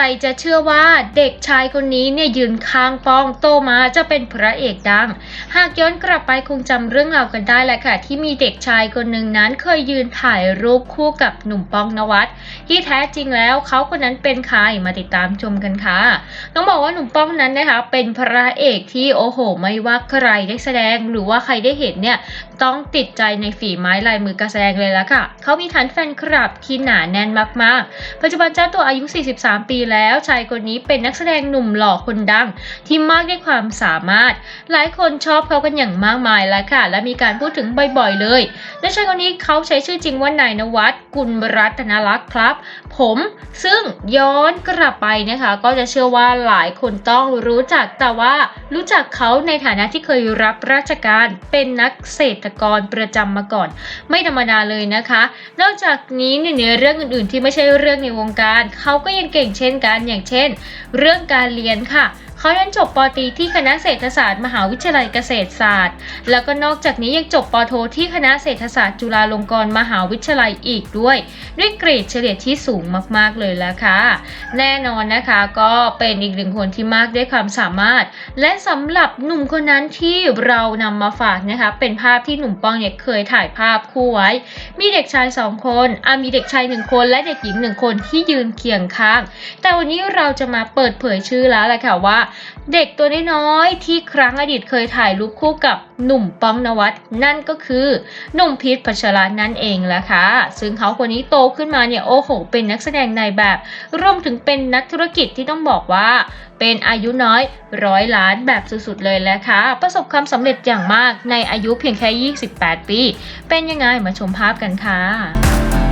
รจะเชื่อว่าเด็กชายคนนี้เนี่ยยืนค้างป้องโตมาจะเป็นพระเอกดัง หากย้อนกลับไปคงจำเรื่องราวกันได้แหละค่ะ ที่มีเด็กชายคนหนึ่งนั้นเคยยืนถ่ายรูปคู่กับหนุ่มป้องนวัดที่แท้จริงแล้วเขาคนนั้นเป็นใครมาติดตามชมกันค่ะต้องบอกว่าหนุ่มป้องนั้นนะคะ เป็นพระเอกที่โอ้โห ไม่ว่าใครได้แสดงหรือว่าใครได้เห็นเนี่ยต้องติดใจในฝีไม้ลายมือการแสดงเลยละค่ะเขามีฐานแฟนคลับที่หนาแน่นมากๆ ปัจจุบันเจ้าตัวอายุ 43 ปีแล้วชายคนนี้เป็นนักแสดงหนุ่มหล่อคนดัง ที่มากด้วยความสามารถ หลายคนชอบเขากันอย่างมากมายแล้วค่ะ และมีการพูดถึงบ่อยๆเลย และชายคนนี้เขาใช้ชื่อจริงว่านายนวัดกุลรัตนลักษ์ครับ ผมซึ่งย้อนกลับไปนะคะ ก็จะเชื่อว่าหลายคนต้องรู้จักแต่ว่ารู้จักเขาในฐานะที่เคยรับราชการเป็นนักเศรษฐกรประจำมาก่อน ไม่ธรรมดาเลยนะคะ นอกจากนี้เนี่ยในเรื่องอื่นๆ ที่ไม่ใช่เรื่องในวงการ เขาก็ยังเก่งเช่นกัน อย่างเช่น เรื่องการเรียนค่ะ เขาเรียนจบปตรีที่คณะเศรษฐศาสตร์มหาวิทยาลัยเกษตรศาสตร์ แล้วก็นอกจากนี้ยังจบปอโทที่คณะเศรษฐศาสตร์จุฬาลงกรณ์มหาวิทยาลัยอีกด้วย ด้วยเกรดเฉลี่ยที่สูงมาก ๆ เลยและค่ะ แน่นอนนะคะก็เป็นอีกหนึ่งคนที่มากด้วยความสามารถ และสำหรับหนุ่มคนนั้นที่เรานำมาฝากนะคะ เป็นภาพที่หนุ่มป้องเนี่ยเคยถ่ายภาพคู่ไว้ มีเด็กชายสองคนอะมีเด็กชายหนึ่งคนและเด็กหญิงหนึ่งคนที่ยืนเคียงข้าง แต่วันนี้เราจะมาเปิดเผยชื่อแล้วแหละค่ะว่าเด็กตัวน้อยๆที่ครั้งอดีตเคยถ่ายรูปคู่กับหนุ่มป้องนวัดนั่นก็คือหนุ่มพีทพัชระนั่นเองแหละค่ะ ซึ่งเขาคนนี้โตขึ้นมาเนี่ยโอ้โห เป็นนักแสดงในแบบรวมถึงเป็นนักธุรกิจที่ต้องบอกว่า เป็นอายุน้อยร้อยล้านแบบสุดๆเลยแหละค่ะ ประสบความสำเร็จอย่างมากในอายุเพียงแค่ 28 ปี เป็นยังไงมาชมภาพกันค่ะ